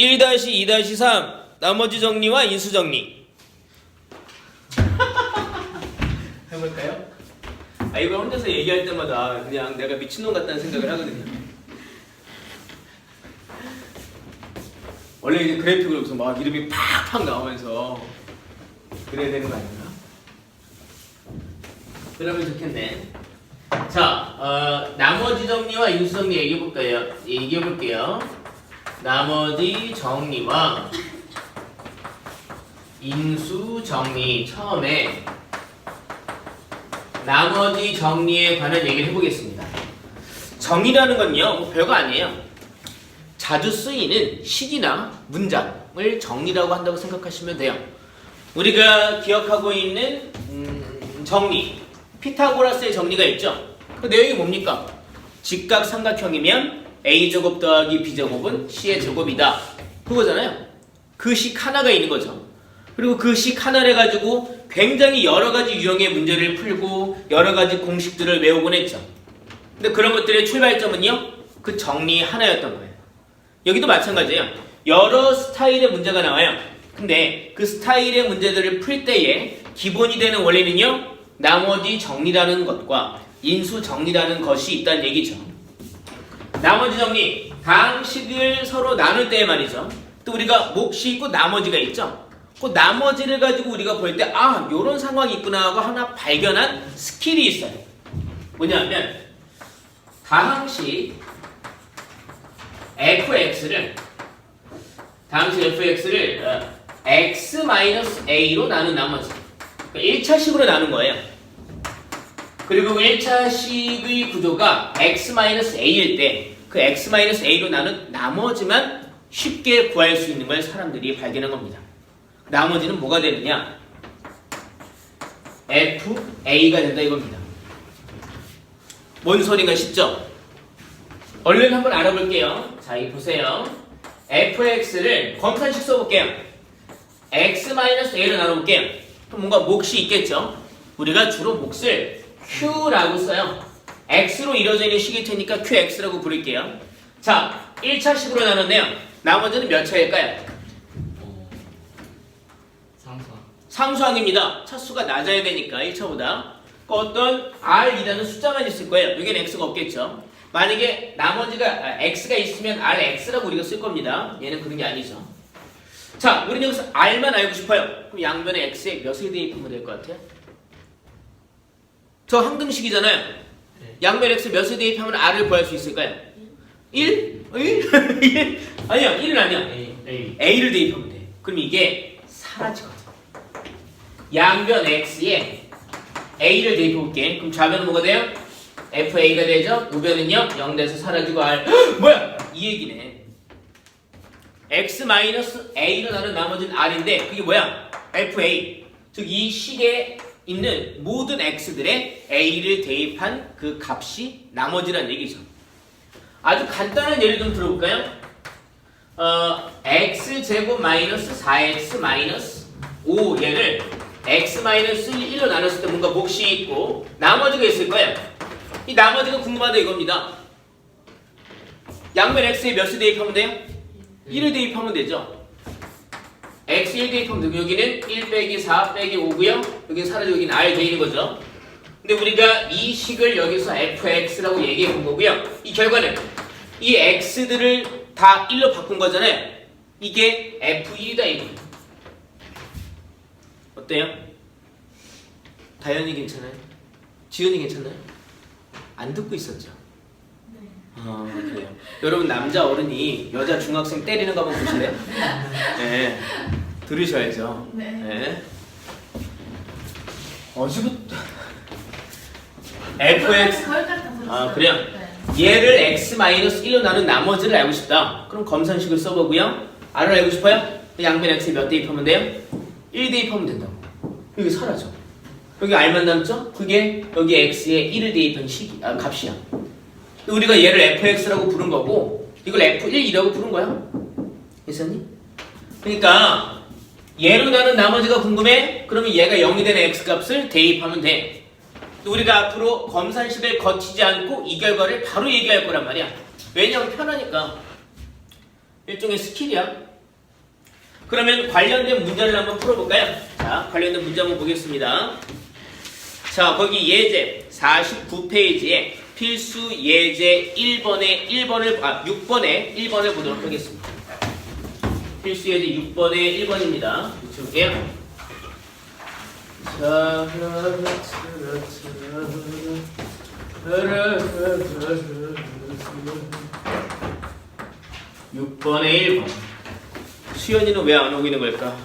1-2-3 나머지 정리와 인수 정리 해볼까요? 아 이거 혼자서 얘기할 때마다 그냥 내가 미친놈 같다는 생각을 하거든요 원래 이제 그래픽으로 무슨 막 이름이 팍팍 나오면서 그래야 되는 거 아닌가? 그러면 좋겠네 자, 어, 나머지 정리와 인수 정리 얘기해 볼까요? 얘기해 볼게요. 나머지 정리와 인수 정리 처음에 나머지 정리에 관한 얘기를 해보겠습니다. 정의라는 건요, 뭐 별거 아니에요. 자주 쓰이는 식이나 문장을 정리라고 한다고 생각하시면 돼요. 우리가 기억하고 있는 음, 정리, 피타고라스의 정리가 있죠. 그 내용이 뭡니까? 직각 삼각형이면 a 제곱 더하기 b 제곱은 c의 제곱이다. 그거잖아요. 그 식 하나가 있는 거죠. 그리고 그 식 하나를 가지고 굉장히 여러 가지 유형의 문제를 풀고 여러 가지 공식들을 외우곤 했죠. 근데 그런 것들의 출발점은요, 그 정리 하나였던 거예요. 여기도 마찬가지예요. 여러 스타일의 문제가 나와요. 근데 그 스타일의 문제들을 풀 때에 기본이 되는 원리는요, 나머지 정리라는 것과 인수 정리라는 것이 있다는 얘기죠. 나머지 정리, 다항식을 서로 나눌 때 말이죠. 또 우리가 몫이 있고 나머지가 있죠. 그 나머지를 가지고 우리가 볼 때, 아, 요런 상황이 있구나 하고 하나 발견한 스킬이 있어요. 뭐냐면, 다항식 fx를, 다항식 fx를 어, x-a로 나눈 나머지. 그러니까 1차식으로 나눈 거예요. 그리고 그 1차식의 구조가 x-a일 때 그 x-a로 나눈 나머지만 쉽게 구할 수 있는 걸 사람들이 발견한 겁니다. 나머지는 뭐가 되느냐? fa가 된다 이겁니다. 뭔 소리가 쉽죠? 얼른 한번 알아볼게요. 자, 이 보세요. fx를 검산식 써볼게요. x-a로 나눠볼게요. 또 뭔가 몫이 있겠죠? 우리가 주로 몫을 q라고 써요. x로 이루어져 있는 식일 테니까 qx라고 부를게요. 자, 1차 식으로 나눴네요. 나머지는 몇 차일까요? 상수항입니다. 차수가 낮아야 되니까 1차보다. 그 어떤 r이라는 숫자만 있을 거예요. 여기는 x가 없겠죠. 만약에 나머지가 아, x가 있으면 rx라고 우리가 쓸 겁니다. 얘는 그런 게 아니죠. 자, 우리는 여기서 r만 알고 싶어요. 그럼 양변에 x에 몇을 대입하면 될 것 같아요? 저 항등식이잖아요. 네. 양변 x 몇을 대입하면 r을 구할 수 있을까요? 1? 1? 아니야, 1은 아니야. A a를 대입하면 돼. 그럼 이게 사라지거든. 양변 x에 a를 대입해볼게. 그럼 좌변은 뭐가 돼요? fa가 되죠? 우변은요? 0 돼서 사라지고 r. 뭐야? 이 얘기네. x-a로 나눈 나머지는 r인데 그게 뭐야? fa. 즉 이 식에 있는 모든 x들의 a를 대입한 그 값이 나머지란 얘기죠. 아주 간단한 예를 좀 들어볼까요? 어, x 제곱 마이너스 4x 마이너스 5 얘를 x 마이너스 1로 나눴을 때 뭔가 몫이 있고 나머지가 있을 거예요. 이 나머지가 궁금하다 이겁니다. 양변 x에 몇을 대입하면 돼요? 1을 대입하면 되죠. X 1 대입하면 되고 여기는 1 빼기 4 빼기 5고요. 여기 사라지고 여기는 r 돼 있는 거죠. 근데 우리가 이 식을 여기서 fx라고 얘기해 본 거고요. 이 결과는 이 x들을 다 1로 바꾼 거잖아요. 이게 f1이다 이거예요. 어때요? 다현이 괜찮아요? 지은이 괜찮아요? 안 듣고 있었죠? 아 그래요. 여러분 남자 어른이 여자 중학생 때리는 거 한번 보실래요? 네. 들으셔야죠. 네. 네. 어제부터 fx. 아, 그래요? 네. 얘를 x-1로 나눈 나머지를 알고 싶다. 그럼 검산식을 써보고요. r을 알고 싶어요? 양변 x에 몇 대입하면 돼요? 1 대입하면 된다고. 여기 사라져. 여기 r만 남죠? 그게 여기 x에 1을 대입한 식이, 아, 값이야. 우리가 얘를 fx라고 부른 거고 이걸 f1이라고 부른 거야. 이사님? 그러니까 얘로 나눈 나머지가 궁금해? 그러면 얘가 0이 되는 x 값을 대입하면 돼. 또 우리가 앞으로 검산식을 거치지 않고 이 결과를 바로 얘기할 거란 말이야. 왜냐면 편하니까. 일종의 스킬이야. 그러면 관련된 문제를 한번 풀어볼까요? 자, 관련된 문제 한번 보겠습니다. 자, 거기 예제 49페이지에 필수 예제 1번에 1번을 아 6번에 1번을 보도록 하겠습니다. 필수 예제 6번에 1번입니다. 붙여볼게요. 자, 6번에 1번. 수연이는 왜 안 오고 있는 걸까?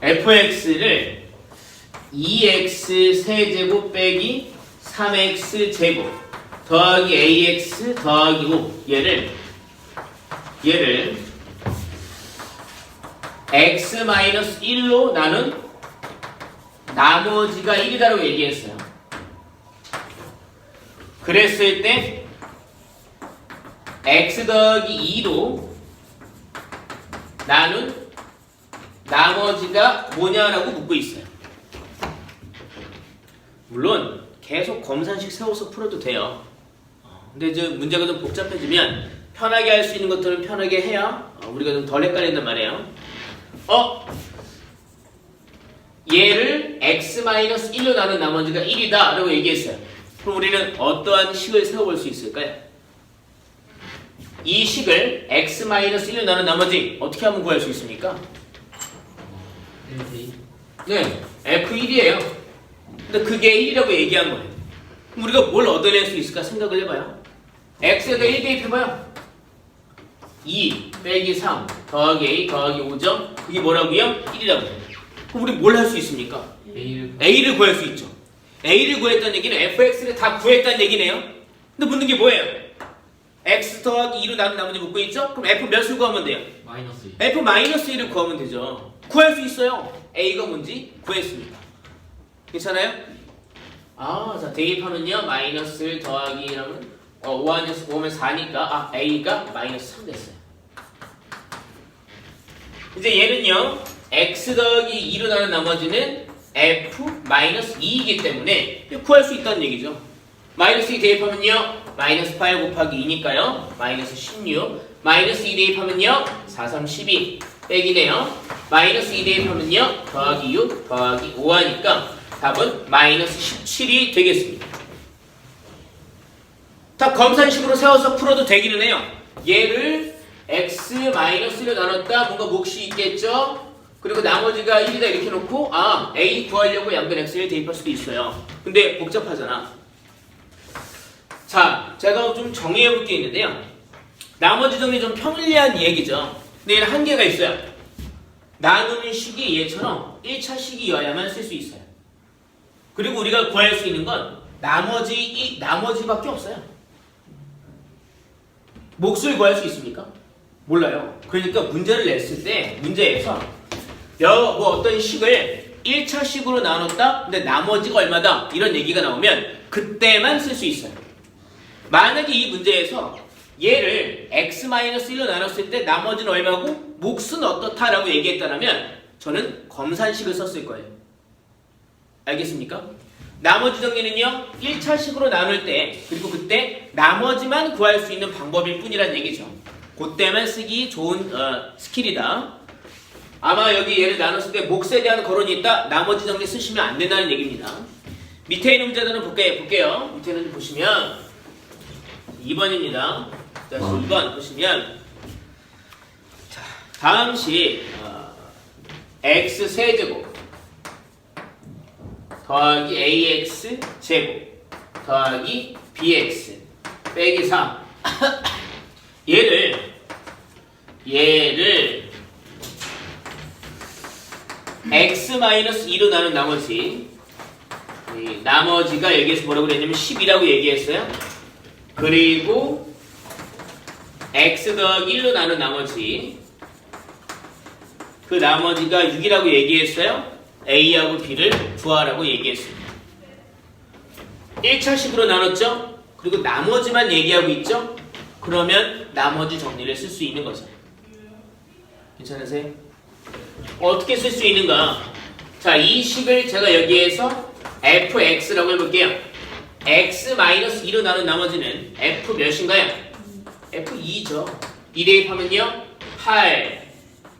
fx를 2x 세제곱 빼기 3x 제곱 더하기 ax 더하기 5 얘를 얘를 x 1로 나눈 나머지가 1이다라고 얘기했어요. 그랬을 때 x 더하기 2로 나눈 나머지가 뭐냐라고 묻고 있어요. 물론 계속 검산식 세워서 풀어도 돼요. 어, 근데 이제 문제가 좀 복잡해지면 편하게 할 수 있는 것들은 편하게 해야 어, 우리가 좀 덜 헷갈린단 말이에요. 어? 얘를 x-1로 나눈 나머지가 1이다 라고 얘기했어요. 그럼 우리는 어떠한 식을 세워볼 수 있을까요? 이 식을 x-1로 나눈 나머지 어떻게 하면 구할 수 있습니까? 네, F1이에요. 근데 그게 1이라고 얘기한 거예요. 그럼 우리가 뭘 얻어낼 수 있을까 생각을 해봐요. X에다 1 대입해봐요. 2 빼기 3 더하기 A 더하기 5점 그게 뭐라고요? 1이라고 해요. 그럼 우리 뭘 할 수 있습니까? A를 A를 구할 수 있죠. A를 구했다는 얘기는 FX를 다 구했다는 얘기네요. 근데 묻는 게 뭐예요? X 더하기 2로 나눈 나머지 묻고 있죠? 그럼 F 몇을 구하면 돼요? 마이너스 2 F 마이너스 1을 구하면 되죠. 구할 수 있어요. A가 뭔지 구했습니다. 괜찮아요? 아, 자 대입하면요 마이너스 1 더하기 1하면 어, 5하면서 5면 4니까 아 A가 마이너스 3 됐어요. 이제 얘는요 x 더하기 2로 나눈 나머지는 f 마이너스 2이기 때문에 구할 수 있다는 얘기죠. 마이너스 2 대입하면요 마이너스 8 곱하기 2니까요 마이너스 16 마이너스 2 대입하면요 4, 3, 12 빼기네요 마이너스 2 대입하면요 더하기 6 더하기 5 하니까 답은 마이너스 17이 되겠습니다. 다 검산식으로 세워서 풀어도 되기는 해요. 얘를 x-1로 나눴다 뭔가 몫이 있겠죠? 그리고 나머지가 1이다 이렇게 놓고 아 a 구하려고 양변 x를 대입할 수도 있어요. 근데 복잡하잖아. 자, 제가 좀 정리해 볼 게 있는데요. 나머지 정리 좀 편리한 얘기죠. 근데 얘는 한계가 있어요. 나누는 식이 얘처럼 1차 식이어야만 쓸 수 있어요. 그리고 우리가 구할 수 있는 건 나머지 이 나머지밖에 없어요. 몫을 구할 수 있습니까? 몰라요. 그러니까 문제를 냈을 때 문제에서 여, 뭐 어떤 식을 1차 식으로 나눴다. 근데 나머지가 얼마다. 이런 얘기가 나오면 그때만 쓸 수 있어요. 만약에 이 문제에서 얘를 x-1로 나눴을 때 나머지는 얼마고 몫은 어떻다라고 얘기했다면 저는 검산식을 썼을 거예요. 알겠습니까? 나머지 정리는요 1차식으로 나눌 때 그리고 그때 나머지만 구할 수 있는 방법일 뿐이란 얘기죠. 그때만 쓰기 좋은 어, 스킬이다. 아마 여기 얘를 나눴을 때 몫에 대한 거론이 있다. 나머지 정리 쓰시면 안 된다는 얘기입니다. 밑에 있는 문제들은 볼게요, 볼게요. 밑에 있는 문 보시면 2번입니다. 자 2번 보시면 자, 다음 식 어, x 세제곱 더하기 ax 제곱 더하기 bx 빼기 3 얘를 얘를 x-2로 나눈 나머지 이 나머지가 여기에서 뭐라고 그랬냐면 10이라고 얘기했어요. 그리고 x 더하기 1로 나눈 나머지 그 나머지가 6이라고 얘기했어요. A하고 B를 구하라고 얘기했습니다. 1차식으로 나눴죠? 그리고 나머지만 얘기하고 있죠? 그러면 나머지 정리를 쓸 수 있는 거죠. 괜찮으세요? 어떻게 쓸 수 있는가? 자, 이 식을 제가 여기에서 fx라고 해볼게요. x-2로 나눈 나머지는 f 몇인가요? F2죠. 2 대입하면요. 8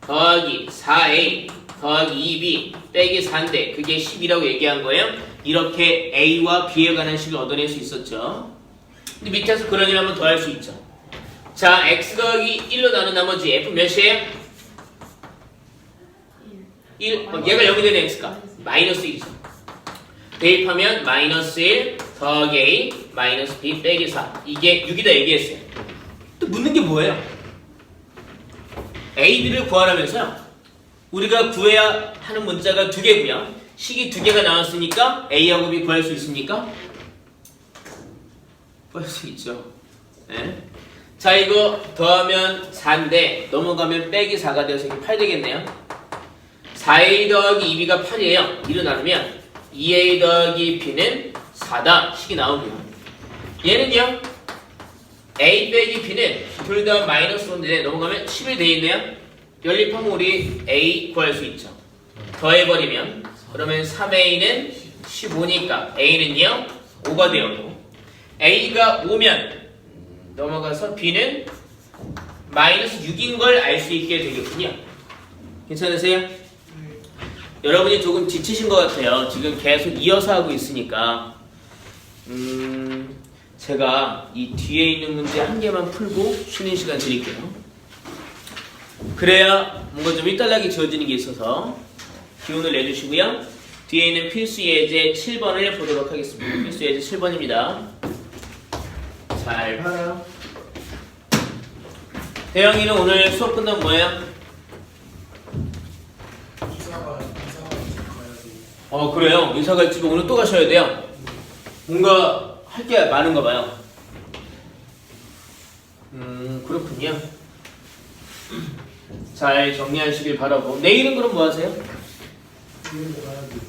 더하기 4A 더하기 2B 빼기 4인데 그게 10이라고 얘기한 거예요. 이렇게 A와 B에 관한 식을 얻어낼 수 있었죠. 근데 밑에서 그런 일 한번 더 할 수 있죠. 자, X 더하기 1로 나눈 나머지 F 몇이에요? 1. 어, 얘가 0이 되는 X가 마이너스 1이죠. 대입하면 마이너스 1 더하기 A 마이너스 B 빼기 4 이게 6이다 얘기했어요. 또 묻는 게 뭐예요? A, B를 구하라면서요. 우리가 구해야 하는 문자가 두 개고요. 식이 두 개가 나왔으니까 A하고 B 구할 수 있습니까? 구할 수 있죠. 네. 자 이거 더하면 4인데 넘어가면 빼기 4가 되어서 이게 8 되겠네요. 4A 더하기 2B가 8이에요. 2로 나누면 2A 더하기 B는 4다. 식이 나오고요. 얘는요. A 빼기 B는 둘 다 마이너스 1인데 넘어가면 11돼 있네요. 우리 A 구할 수 있죠. 더해버리면 그러면 3A는 15니까 A는요 5가 되었고 A가 5면 넘어가서 B는 마이너스 6인 걸 알 수 있게 되겠군요. 괜찮으세요? 여러분이 조금 지치신 것 같아요. 지금 계속 이어서 하고 있으니까. 음, 제가 이 뒤에 있는 문제 한 개만 풀고 쉬는 시간 드릴게요. 그래야 뭔가 좀 일단락이 지어지는 게 있어서 기운을 내주시고요. 뒤에 있는 필수 예제 7번을 보도록 하겠습니다. 필수 예제 7번입니다. 잘 봐요. 대영이는 오늘 수업 끝나면 뭐예요? 이사가 이사가 가야지. 어 그래요. 의사가 집에 오늘 또 가셔야 돼요. 뭔가 할 게 많은가 봐요. 음 그렇군요. 잘 정리하시길 바라고. 내일은 그럼 뭐 하세요?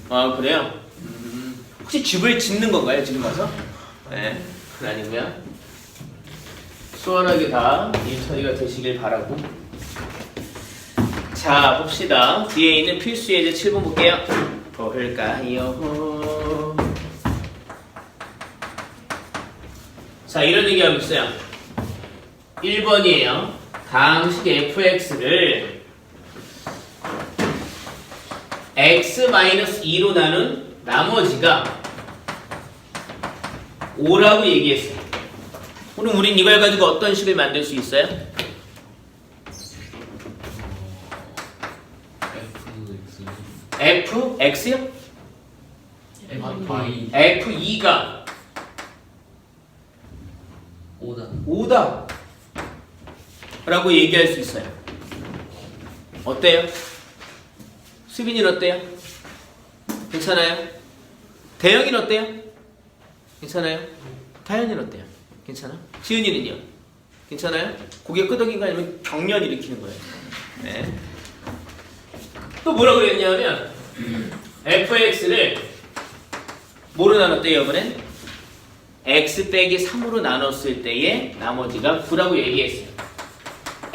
아 그래요? 음, 혹시 집을 짓는 건가요 지금 가서? 네, 그건 아니고요. 수월하게 다 일처리가 되시길 바라고. 자 봅시다. 뒤에 있는 필수 예제 7번 볼게요. 볼까요? 자 이런 얘기하고 있어요. 1번이에요. 당식 fx를 x-2로 나눈 나머지가 5라고 얘기했어요. 그럼 우린 이걸 가지고 어떤 식을 만들 수 있어요? f, x요? y f2가 5다 5다 라고 얘기할 수 있어요. 어때요? 수빈이는 어때요? 괜찮아요? 대영이는 어때요? 괜찮아요? 다현이는 어때요? 괜찮아? 지은이는요? 괜찮아요? 고개 끄덕이가 아니면 경련 일으키는 거예요. 네. 또 뭐라 그랬냐면 fx를 뭐로 나눴대요 이번엔? x 빼기 3으로 나눴을 때의 나머지가 9라고 얘기했어요.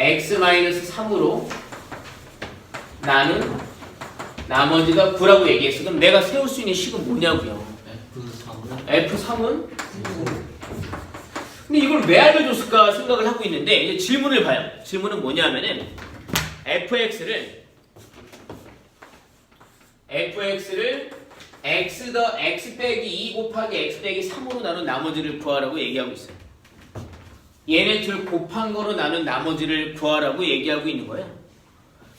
X-3으로 나눈 나머지가 9라고 얘기했어. 그럼 내가 세울 수 있는 식은 뭐냐고요? F3은 F3은? 근데 이걸 왜 알려줬을까 생각을 하고 있는데 이제 질문을 봐요. 질문은 뭐냐면은 fx를 fx를 x 더 x 빼기 2 곱하기 x 빼기 3으로 나눈 나머지를 구하라고 얘기하고 있어요. 얘네 둘 곱한 거로 나눈 나머지를 구하라고 얘기하고 있는 거예요.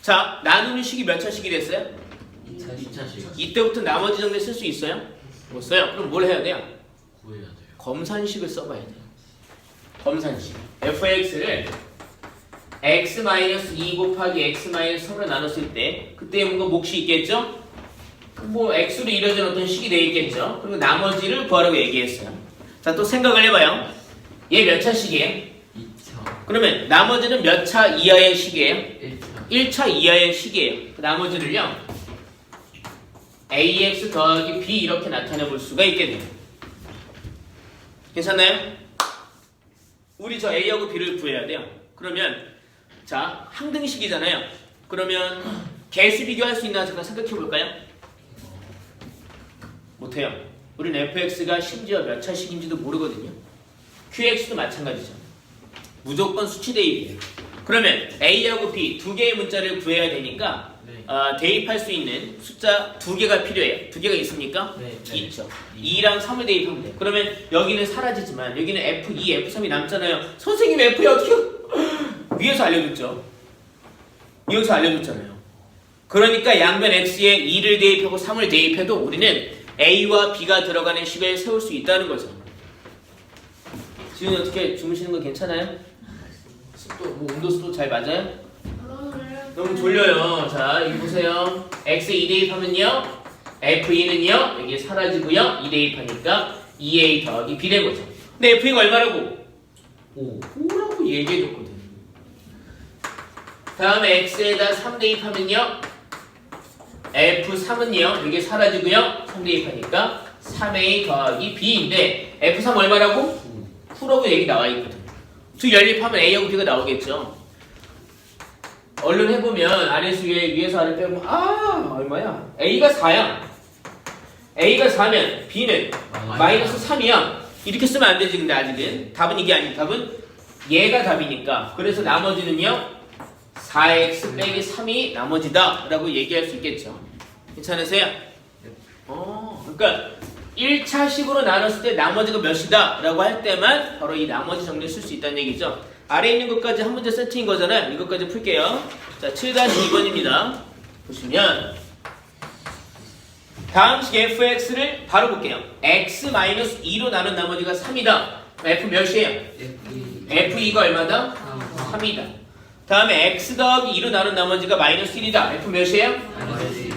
자, 나누는 식이 몇 차식이 됐어요? 2차 2차식 이때부터 나머지 정도 쓸수 있어요? 못 써요. 그럼 뭘 해야 돼요? 구해야 돼요 검산식을 써봐야 돼요. 검산식. fx를 x-2 곱하기 x-3으로 나눴을 때 그때 뭔가 몫이 있겠죠? 뭐 x로 이루어진 어떤 식이 되어 있겠죠? 그리고 나머지를 구하라고 얘기했어요. 자, 또 생각을 해봐요. 얘 몇 차 식이에요? 2차 그러면 나머지는 몇 차 이하의 식이에요? 1차 1차 이하의 식이에요. 그 나머지를요. ax 더하기 b 이렇게 나타내 볼 수가 있겠네요. 괜찮나요? 우리 저 a하고 b를 구해야 돼요. 그러면 자 항등식이잖아요. 그러면 개수 비교할 수 있나 잠깐 생각해 볼까요? 못해요. 우리는 fx가 심지어 몇 차식인지도 모르거든요. Qx도 마찬가지죠. 무조건 수치 대입이에요. 그러면 A하고 B 두 개의 문자를 구해야 되니까 네. 어, 대입할 수 있는 숫자 두 개가 필요해요. 두 개가 있습니까? 네. 네. 있죠. 2랑 3을 대입하면 돼요. 그러면 여기는 사라지지만 여기는 F2, F3이 남잖아요. 선생님 F에 어떻게 위에서 알려줬죠. 여기서 알려줬잖아요. 그러니까 양변 X에 2를 대입하고 3을 대입해도 우리는 A와 B가 들어가는 식을 세울 수 있다는 거죠. 지훈이 어떻게 주무시는 거 괜찮아요? 습도, 뭐 온도수도 잘 맞아요? 너무 졸려요. 자, 여기 보세요. X 2 대입하면요. F2는요. 여기 사라지고요. 2 대입하니까 2A 더하기 B 된 거죠. 근데 F2가 얼마라고? 5 5라고 얘기해줬거든. 다음에 X에다 3 대입하면요. F3은요. 이게 사라지고요. 3 대입하니까 3A 더하기 B인데 F3 얼마라고? 9라고 얘기 나와 있거든. 두 연립하면 A하고 B가 나오겠죠. 얼른 해보면 아래수 위에 위에서 아래 빼면 아 얼마야? A가 4야. A가 4면 B는 마이너스 3이야. 이렇게 쓰면 안 되지 근데 아직은 답은 이게 아니 답은 얘가 답이니까 그래서 나머지는요 4x 빼기 3이 나머지다 라고 얘기할 수 있겠죠 괜찮으세요? 어 그러니까 1차식으로 나눴을 때 나머지가 몇이다 라고 할 때만 바로 이 나머지 정리를 쓸 수 있다는 얘기죠 아래 있는 것까지 한 문제 세팅인 거잖아요 이것까지 풀게요 자 7-2번입니다 보시면 다음 식 fx를 바로 볼게요. x-2로 나눈 나머지가 3이다. f 몇이에요? f2가 얼마다? 3이다. 다음에 x 더하기 2로 나눈 나머지가 마이너스 1이다. f 몇이에요?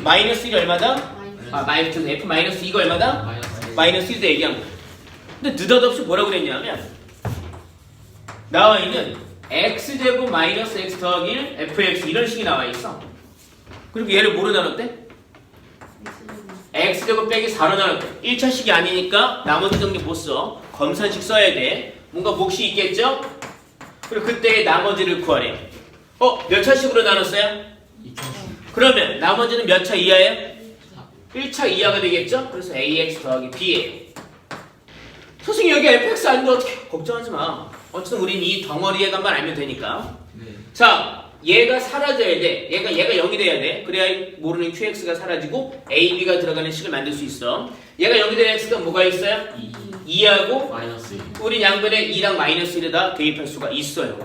마이너스 1이 얼마다? 아, 마이너스 f 마이너스 2가 얼마다? 마이너스 마이너스 1이 얘기한 거예요. 근데 느닷없이 뭐라고 그랬냐면 나와 있는 x제곱 마이너스 x 더하기 1 fx 이런 식이 나와 있어. 그리고 얘를 뭐로 나눴대? x제곱 빼기 4로 나눴대 1차식이 아니니까 나머지 정리 못 써. 검산식 써야 돼. 뭔가 몫이 있겠죠? 그리고 그때 나머지를 구하래요. 어? 몇 차식으로 나눴어요? 2차식 그러면 나머지는 몇 차 이하예요? 1차 이하가 되겠죠? 그래서 ax 더하기 b예요. 선생님 여기 fx 아닌데 어떻게 걱정하지 마. 어쨌든 우린 이 덩어리의 값만 알면 되니까. 네 자, 얘가 사라져야 돼. 얘가 얘가 0이 돼야 돼. 그래야 모르는 qx가 사라지고 a, b가 들어가는 식을 만들 수 있어. 얘가 0이 되는 x가 뭐가 있어요? 2 2하고 마이너스 2 우린 양변에 2랑 마이너스 1에다 대입할 수가 있어요.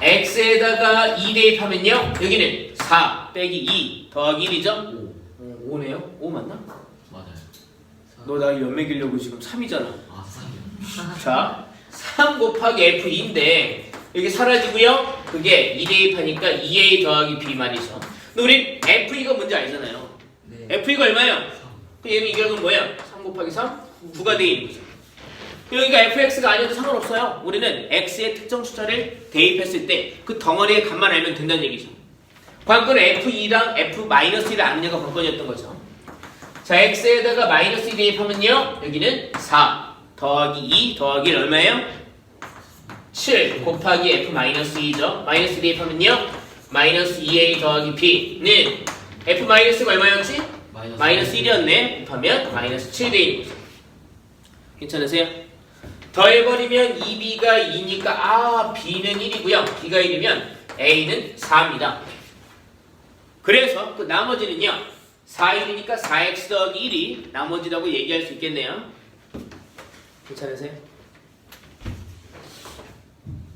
x에다가 2 대입하면요. 여기는 4 빼기 2 더하기 1이죠? 5 5네요? 5 맞나? 맞아요 너 나 연맥이려고 지금 3이잖아. 아 3이요 자, 3 곱하기 F2인데 여기 사라지고요. 그게 2 대입하니까 2A 더하기 B 말이죠. 근데 우린 F2가 뭔지 알잖아요. 네 F2가 얼마예요? 3 그 얘는 이 결국은 뭐예요? 3 곱하기 3? 9가 대입인 거죠. 여기가 fx가 아니어도 상관없어요. 우리는 x의 특정 숫자를 대입했을 때 그 덩어리의 값만 알면 된다는 얘기죠. 관건은 f2랑 f-1을 아느냐가 관건이었던 거죠. 자, x에다가 마이너스 2 대입하면요. 여기는 4 더하기 2 더하기 1 얼마예요? 7 곱하기 f-2죠. 마이너스 대입하면요. 마이너스 2a 더하기 b는 f-가 얼마였지? 마이너스 마이너스 1이었네. 곱하면 마이너스 7 대1 괜찮으세요? 더해버리면 2b가 2니까 아 b는 1이고요. b가 1이면 a는 4입니다. 그래서 그 나머지는요. 4, 1이니까 4x 더하기 1이 나머지라고 얘기할 수 있겠네요. 괜찮으세요?